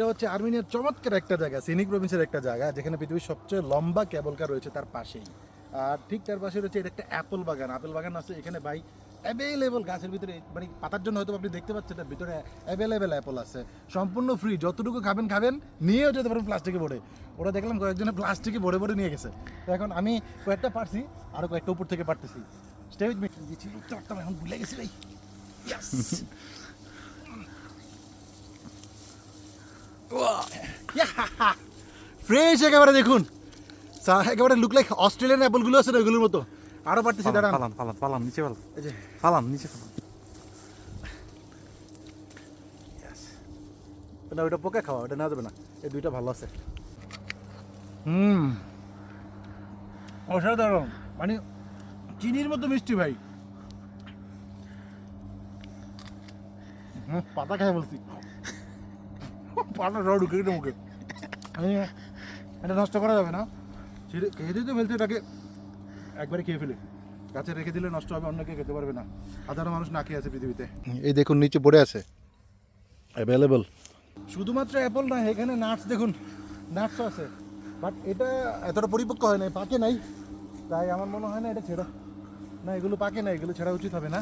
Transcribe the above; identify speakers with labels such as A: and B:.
A: এটা হচ্ছে আর্মেনিয়ার চমৎকার একটা জায়গা সিনিক প্রভিন্সের একটা জায়গা যেখানে পৃথিবীর সবচেয়ে লম্বা কেবল কার রয়েছে তার পাশেই। আর ঠিক তার পাশে রয়েছে এটা একটা অ্যাপল বাগান। আপেল বাগান আছে এখানে ভাই অ্যাভেলেবল গাছের ভিতরে মানে পাতার জন্য হয়তো আপনি দেখতে পাচ্ছেন তার ভিতরে অ্যাভেলেবেল অ্যাপল আছে। সম্পূর্ণ ফ্রি যতটুকু খাবেন খাবেন নিয়েও যেতে পারেন প্লাস্টিকে ভরে। ওরা দেখলাম কয়েকজনে প্লাস্টিকে ভরে ভরে নিয়ে গেছে। তো এখন আমি কয়েকটা পারছি আরও কয়েকটা উপর থেকে পারতেছি। স্টে উইথ মি দিয়েছি উঠতে এখন ভুলে গেছি ভাই। ফ্রেশ একেবারে দেখুন। একেবারে লুক লাইক অস্ট্রেলিয়ান অ্যাপলগুলো আছে না ওইগুলোর মতো। আরও পারতেছি দাঁড়ান।
B: পালান পালান পালান নিচে পালান।
A: এই যে।
B: পালান নিচে পালান।
A: না ওইটা পোকা খাওয়া ওটা না দেবে না। এই দুইটা ভালো আছে। হুম। অসাধারণ। মানে চিনির মতো মিষ্টি ভাই। হুম, পাতা খাই বলছি। পাতা সব ঢুকে গেছে মুখে এটা নষ্ট করা যাবে না। ছেড়ে খেয়ে দিতে ফেলতে এটাকে একবারে খেয়ে ফেলে। গাছে রেখে দিলে নষ্ট হবে অন্য কেউ খেতে পারবে না। হাজারো মানুষ না খেয়ে আছে পৃথিবীতে। এই দেখুন নিচে পড়ে আছে। অ্যাভেলেবল শুধুমাত্র অ্যাপল নয় এখানে নাটস দেখুন নাটসও আছে। বাট এটা এতটা পরিপক্ক হয় নাই পাকে নাই। তাই আমার মনে হয় না এটা ছেড়া। না এগুলো পাকে না এগুলো ছেড়া উচিত হবে না।